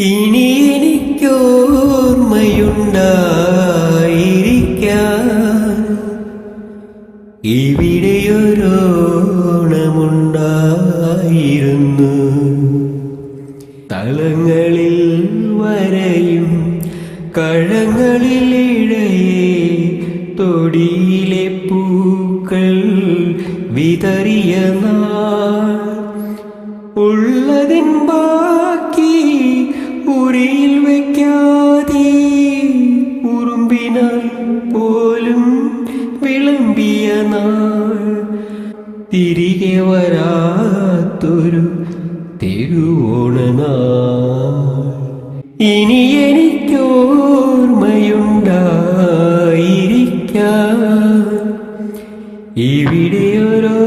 ഇനി എനിക്കോർമ്മയുണ്ടായിരിക്കാൻ ഇവിടെയൊരോണമുണ്ടായിരുന്നു തളങ്ങളിൽ വരയും കഴങ്ങളിലിഴയെ തൊടിയിലെ പൂക്കൾ വിതറിയ നാൾ. ഉള്ളതിൻ ബാക്കി കൂടിയ നാൾ തിരികെ വരാത്തൊരു ഇനി എനിക്കോർമ്മയുണ്ടായിരിക്കാം. ഇവിടെ ഓരോ